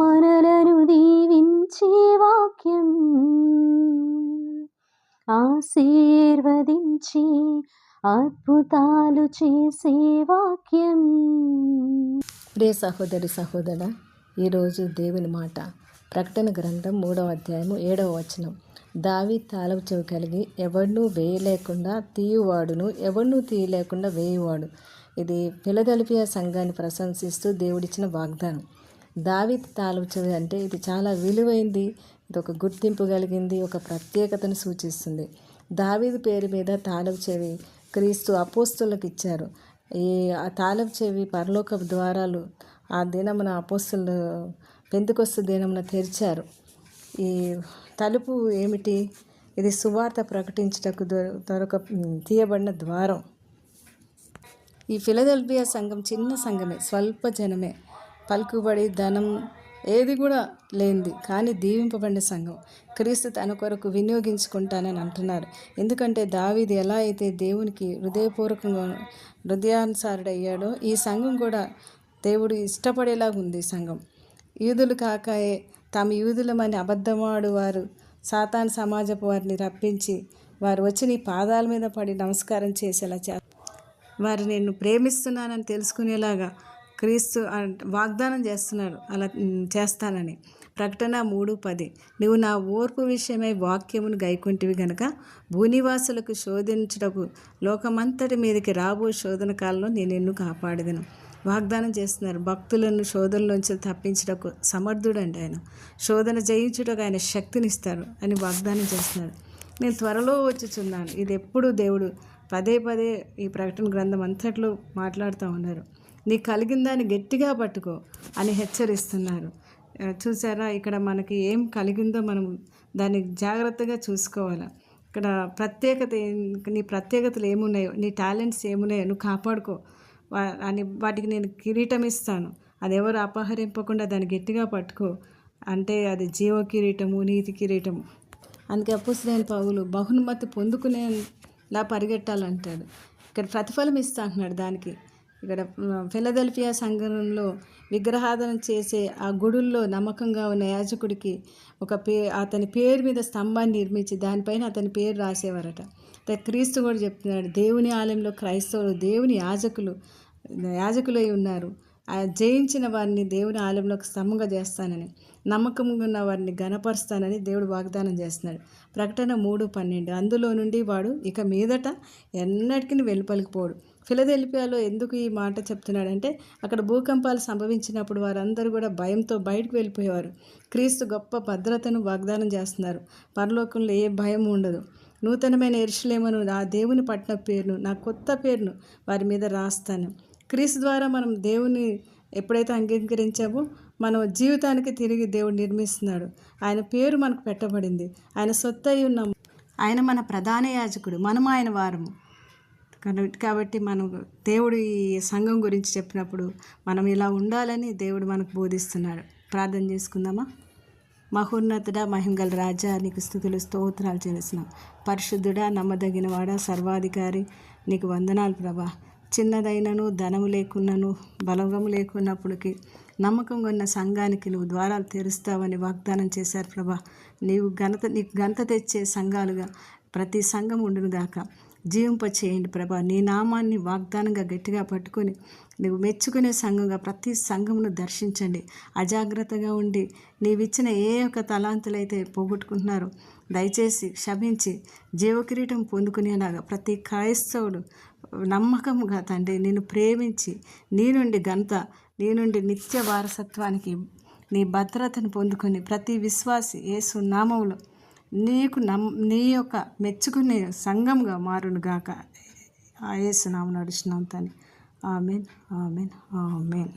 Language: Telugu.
మనలను దీవించే వాక్యం. ఆశీర్వదించి అద్భుతాలు చేసే వాక్యం. ప్రియ సహోదరి సహోదర ఈరోజు దేవుని మాట. ప్రకటన గ్రంథం మూడవ అధ్యాయము ఏడవ వచనం. దావి తాళపు చెవి కలిగి ఎవడినూ వేయలేకుండా తీయువాడును ఎవడినూ తీయలేకుండా వేయువాడు. ఇది ఫిలదెల్ఫియా సంఘాన్ని ప్రశంసిస్తూ దేవుడిచ్చిన వాగ్దానం. దావిత్ తాళపు చెవి అంటే ఇది చాలా విలువైంది. ఇది ఒక గుర్తింపు కలిగింది ఒక ప్రత్యేకతను సూచిస్తుంది. దావీదు పేరు మీద తాళపు చెవి క్రీస్తు అపోస్తులకు ఇచ్చారు. ఈ ఆ తాళపు చెవి పరలోక ద్వారాలు ఆ దినమున అపోస్తులు పెంతుకొస్తు దినమున తెరిచారు. ఈ తలుపు ఏమిటి? ఇది సువార్త ప్రకటించుటకు దొరక తీయబడిన ద్వారం. ఈ ఫిలదెల్ఫియా సంఘం చిన్న సంఘమే స్వల్ప జనమే. పలుకుబడి ధనం ఏది కూడా లేనిది. కానీ దీవింపబడిన సంఘం క్రీస్తు తన కొరకు వినియోగించుకుంటానని అంటున్నారు. ఎందుకంటే దావీది ఎలా అయితే దేవునికి హృదయపూర్వకంగా హృదయానుసారుడయ్యాడో ఈ సంఘం కూడా దేవుడు ఇష్టపడేలాగా ఉంది సంఘం. యూదులు కాకాయే తాము యూదులమని అబద్ధమాడు వారు సాతాన్ సమాజపు వారిని రప్పించి వారు వచ్చి నీ పాదాల మీద పడి నమస్కారం చేసేలా చే వారు నేను ప్రేమిస్తున్నానని తెలుసుకునేలాగా క్రీస్తు వాగ్దానం చేస్తున్నారు. అలా చేస్తానని. ప్రకటన మూడు పది. నువ్వు నా ఓర్పు విషయమై వాక్యమును గైకుంటివి గనక భూనివాసులకు శోధించుటకు లోకమంతటి మీదకి రాబో శోధన కాలంలో నేను ఎన్ను కాపాడదను. వాగ్దానం చేస్తున్నారు. భక్తులను శోధనలోంచి తప్పించుటకు సమర్థుడండి ఆయన. శోధన జయించుటకు ఆయన శక్తినిస్తారు అని వాగ్దానం చేస్తున్నారు. నేను త్వరలో వచ్చుచున్నాను. ఇది ఎప్పుడు దేవుడు పదే పదే ఈ ప్రకటన గ్రంథం అంతట్లో మాట్లాడుతూ ఉన్నారు. నీకు కలిగిన దాన్ని గట్టిగా పట్టుకో అని హెచ్చరిస్తున్నారు. చూసారా? ఇక్కడ మనకి ఏం కలిగిందో మనం దాన్ని జాగ్రత్తగా చూసుకోవాలి. ఇక్కడ ప్రత్యేకత నీ ప్రత్యేకతలు ఏమున్నాయో నీ టాలెంట్స్ ఏమున్నాయో నువ్వు కాపాడుకో. అని వాటికి నేను కిరీటం ఇస్తాను. అది ఎవరు అపహరింపకుండా దాన్ని గట్టిగా పట్టుకో. అంటే అది జీవ కిరీటము నీతి కిరీటము. అందుకే అప్పుసరైన పౌలు బహుమతి పొందుకునేలా పరిగెట్టాలంటాడు. ఇక్కడ ప్రతిఫలం ఇస్తా అంటున్నాడు దానికి. ఇక్కడ ఫిలదెల్ఫియా సంఘంలో విగ్రహాధన చేసే ఆ గుడుల్లో నమ్మకంగా ఉన్న యాజకుడికి ఒక పే అతని పేరు మీద స్తంభాన్ని నిర్మించి దానిపైన అతని పేరు రాసేవారట. క్రీస్తు కూడా చెప్తున్నాడు దేవుని ఆలయంలో క్రైస్తవులు దేవుని యాజకులు యాజకులై ఉన్నారు. జయించిన వారిని దేవుని ఆలయంలోకి స్తంభంగా చేస్తానని నమ్మకంగా ఉన్న వారిని గణపరుస్తానని దేవుడు వాగ్దానం చేస్తున్నాడు. ప్రకటన మూడు పన్నెండు. అందులో నుండి వాడు ఇక మీదట ఎన్నటికీ వెలుపలికిపోడు ఫిలదెల్పియాలో ఎందుకు ఈ మాట చెప్తున్నాడంటే అక్కడ భూకంపాలు సంభవించినప్పుడు వారందరూ కూడా భయంతో బయటకు వెళ్ళిపోయేవారు. క్రీస్తు గొప్ప భద్రతను వాగ్దానం చేస్తున్నారు. పరలోకంలో ఏ భయం ఉండదు. నూతనమైన ఎరుషులేమను ఆ దేవుని పట్టిన పేరును నా కొత్త పేరును వారి మీద రాస్తాను. క్రీస్తు ద్వారా మనం దేవుని ఎప్పుడైతే అంగీకరించామో మనం జీవితానికి తిరిగి దేవుడు నిర్మిస్తున్నాడు. ఆయన పేరు మనకు పెట్టబడింది. ఆయన సొత్తు అయి ఉన్నాము. ఆయన మన ప్రధాన యాజకుడు. మనం ఆయన వారము. కాబట్టి మనం దేవుడు ఈ సంఘం గురించి చెప్పినప్పుడు మనం ఇలా ఉండాలని దేవుడు మనకు బోధిస్తున్నాడు. ప్రార్థన చేసుకుందామా? మహోన్నతుడా మహింగల రాజా నీకు స్థుతులు స్తోత్రాలు చేస్తున్నాం. పరిశుద్ధుడా నమ్మదగినవాడా సర్వాధికారి నీకు వందనాలు ప్రభా. చిన్నదైనను ధనము లేకున్నను బలగము లేకున్నప్పటికీ నమ్మకం ఉన్న సంఘానికి నువ్వు ద్వారాలు తెరుస్తావని వాగ్దానం చేశారు ప్రభా. నీవు ఘనత నీకు ఘనత తెచ్చే సంఘాలుగా ప్రతి సంఘం ఉండును గాక జీవింప చేయండి ప్రభా. నీ నామాన్ని వాగ్దానంగా గట్టిగా పట్టుకొని నువ్వు మెచ్చుకునే సంఘంగా ప్రతి సంఘమును దర్శించండి. అజాగ్రత్తగా ఉండి నీవిచ్చిన ఏ ఒక్క తలాంతులైతే పోగొట్టుకుంటున్నారో దయచేసి క్షమించి జీవకిరీటం పొందుకునేలాగా ప్రతి క్రైస్తవుడు నమ్మకంగా తండ్రి నేను ప్రేమించి నీ నుండి ఘనత నీ నుండి నిత్య వారసత్వానికి నీ భద్రతను పొందుకొని ప్రతి విశ్వాసి ఏసు నామంలో నీకు నమ్ నీ యొక్క మెచ్చుకునే సంఘంగా మారునుగాక ఆ ఏసు నామం ఆమెన్ ఆమెన్ ఆమెన్.